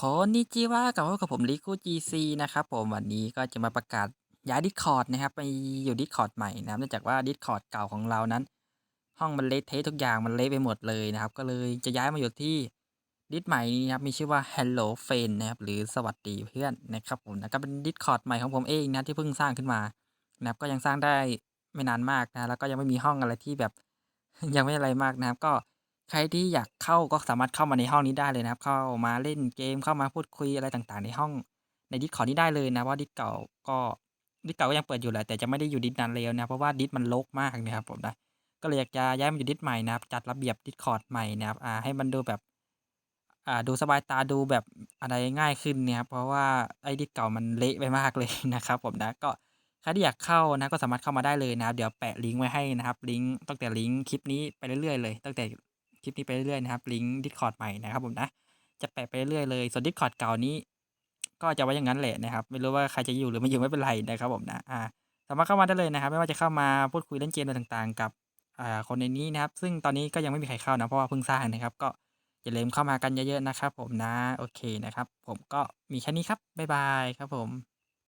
โคนนิจิวะกลับพบกับผมริคุจีซีนะครับผมวันนี้ก็จะมาประกาศย้ายดิสคอร์ดนะครับไปอยู่ดิสคอร์ดใหม่นะครับเนื่องจากว่าดิสคอร์ดเก่าของเรานั้น ห้องมันเละเทะทุกอย่างมันเละไปหมดเลยนะครับ ก็เลยจะย้ายมาอยู่ที่ดิสใหม่นี้นะครับมีชื่อว่า Hello f r i e n d นะครับหรือสวัสดีเพื่อนนะครับผมนะก็เป็นดิสคอร์ดใหม่ของผมเองนะที่เพิ่งสร้างขึ้นมานะครับก็ยังสร้างได้ไม่นานมากนะแล้วก็ยังไม่มีห้องอะไรที่แบบยังไม่อะไรมากนะครับก็ ใครที่อยากเข้าก็สามารถเข้ามาในห้องนี้ได้เลยนะครับ เข้ามาเล่นเกมเข้ามาพูดคุยอะไรต่างๆ ในห้องในดิสคอร์ดนี้ได้เลยนะว่าดิสเก่าก็ดิสเก่าก็ยังเปิดอยู่แหละแต่จะไม่ได้อยู่ดิสนานแล้วนะเพราะว่าดิสมันรกมากนะครับผมนะก็เลยอยากจะย้ายมาอยู่ดิสใหม่นะครับ จัดระเบียบดิสคอร์ดใหม่นะครับอ่าให้มันดูแบบอ่าดูสบายตาดูแบบอะไรง่ายขึ้นเนี่ยครับเพราะว่าไอ้ดิสเก่ามันเละไปมากเลยนะครับผมนะก็ใครที่อยากเข้านะก็สามารถเข้ามาได้เลยนะครับ เดี๋ยวแปะลิงก์ไว้ให้นะครับ ลิงก์ตั้งแต่ลิงก์คลิปนี้ไปเรื่อยๆเลย ตั้งแต่ คลิปนี้ไปเรื่อยๆนะครับ ลิงก์ดิสคอร์ดใหม่นะครับผมนะ จะแปะไปเรื่อยๆเลย ส่วนดิสคอร์ดเก่านี้ ก็จะไว้อย่างนั้นแหละนะครับ ไม่รู้ว่าใครจะอยู่หรือไม่อยู่ไม่เป็นไรนะครับผมนะอ่าสามารถเข้ามาได้เลยนะครับ ไม่ว่าจะเข้ามาพูดคุยเล่นเกมอะไรต่างๆ กับอ่าคนในนี้นะครับ ซึ่งตอนนี้ก็ยังไม่มีใครเข้านะ เพราะว่าเพิ่งสร้างนะครับ ก็อย่าลืมเข้ามากันเยอะๆนะครับ ผมนะ โอเคนะครับ ผมก็มีแค่นี้ครับบ๊ายบายครับผม